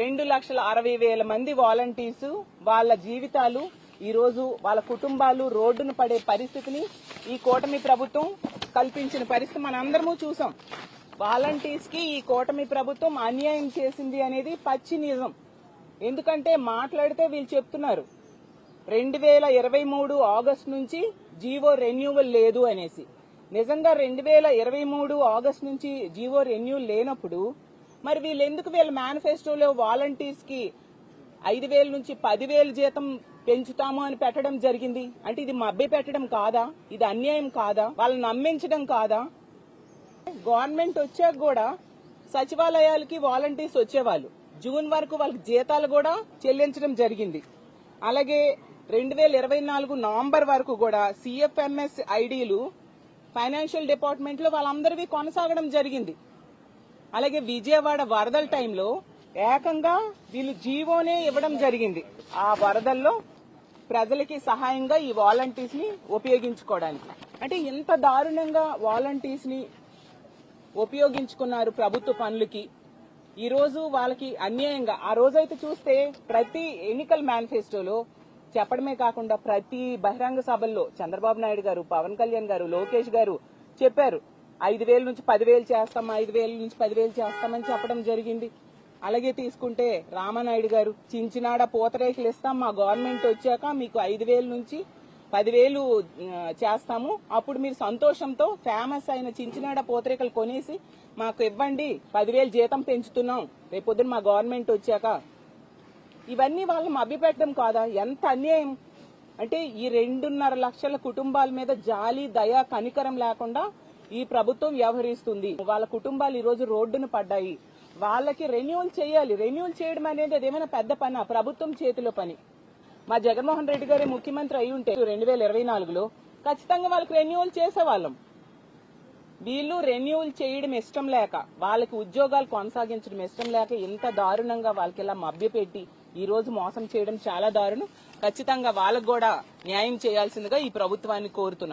రెండు లక్షల అరవై వేల మంది వాలంటీర్స్ వాళ్ళ జీవితాలు ఈ రోజు వాళ్ళ కుటుంబాలు రోడ్డున పడే పరిస్థితిని ఈ కూటమి ప్రభుత్వం కల్పించిన పరిస్థితి మనందరము చూసాం. వాలంటీర్స్కి ఈ కూటమి ప్రభుత్వం అన్యాయం చేసింది అనేది పచ్చి నిజం. ఎందుకంటే మాట్లాడితే వీళ్ళు చెప్తున్నారు రెండు వేల ఇరవై మూడు ఆగస్టు నుంచి జీవో రెన్యూవల్ లేదు అనేసి. నిజంగా రెండు వేల ఇరవై మూడు ఆగస్టు నుంచి జీవో రెన్యూ లేనప్పుడు మరి వీళ్ళు ఎందుకు వీళ్ళ మేనిఫెస్టోలో వాలంటీర్స్కి ఐదు వేల నుంచి పదివేలు జీతం పెంచుతాము అని పెట్టడం జరిగింది? అంటే ఇది మభ్య పెట్టడం కాదా? ఇది అన్యాయం కాదా? వాళ్ళని నమ్మించడం కాదా? గవర్నమెంట్ వచ్చాక కూడా సచివాలయాలకి వాలంటీర్స్ వచ్చేవాళ్ళు. జూన్ వరకు వాళ్ళకి జీతాలు కూడా చెల్లించడం జరిగింది. అలాగే రెండు వేల ఇరవై నాలుగు నవంబర్ వరకు కూడా సిఎఫ్ఎంఎస్ ఐడీలు ఫైనాన్షియల్ డిపార్ట్మెంట్లో వాళ్ళందరివి కొనసాగడం జరిగింది. అలాగే విజయవాడ వరదల టైంలో ఏకంగా వీళ్ళు జీవోనే ఇవ్వడం జరిగింది. ఆ వరదల్లో ప్రజలకి సహాయంగా ఈ వాలంటీర్స్ని ఉపయోగించుకోవడానికి. అంటే ఇంత దారుణంగా వాలంటీర్స్ని ఉపయోగించుకున్నారు ప్రభుత్వ పనులకి. ఈ రోజు వాళ్ళకి అన్యాయంగా. ఆ రోజైతే చూస్తే ప్రతి ఎన్నికల మేనిఫెస్టోలో చెప్పడమే కాకుండా ప్రతి బహిరంగ సభల్లో చంద్రబాబు నాయుడు గారు పవన్ కళ్యాణ్ గారు లోకేష్ గారు చెప్పారు. ఐదు వేల నుంచి పదివేలు చేస్తాం ఐదు వేల నుంచి పదివేలు చేస్తామని చెప్పడం జరిగింది. అలాగే తీసుకుంటే రామానాయుడు గారు చించినాడ పూతరేకులు ఇస్తాం మా గవర్నమెంట్ వచ్చాక మీకు ఐదు వేల నుంచి పదివేలు చేస్తాము. అప్పుడు మీరు సంతోషంతో ఫేమస్ అయిన చించినాడ పూతరేకలు కొనేసి మాకు ఇవ్వండి. పదివేలు జీతం పెంచుతున్నాం. రేపొద్దున మా గవర్నమెంట్ వచ్చాక. ఇవన్నీ వాళ్ళని మభ్యపెట్టడం కాదా? ఎంత అన్యాయం. అంటే ఈ రెండున్నర లక్షల కుటుంబాల మీద జాలి దయ కనికరం లేకుండా ఈ ప్రభుత్వం వ్యవహరిస్తుంది. వాళ్ళ కుటుంబాలు ఈ రోజు రోడ్డును పడ్డాయి. వాళ్ళకి రెన్యూవల్ చేయాలి. రెన్యూల్ చేయడం అనేది అదేమైనా పెద్ద పని? ప్రభుత్వం చేతిలో పని. మా జగన్మోహన్ రెడ్డి గారి ముఖ్యమంత్రి అయి ఉంటే రెండు వేల ఇరవై నాలుగులో ఖచ్చితంగా వాళ్ళకి రెన్యూవల్ చేసేవాళ్ళం. వీళ్ళు రెన్యూవల్ చేయడం ఇష్టం లేక వాళ్ళకి ఉద్యోగాలు కొనసాగించడం ఇష్టం లేక ఇంత దారుణంగా వాళ్ళకి ఇలా మభ్యపెట్టి ఈ రోజు మోసం చేయడం చాలా దారుణం. ఖచ్చితంగా వాళ్ళకు కూడా న్యాయం చేయాల్సిందిగా ఈ ప్రభుత్వాన్ని కోరుతున్నాం.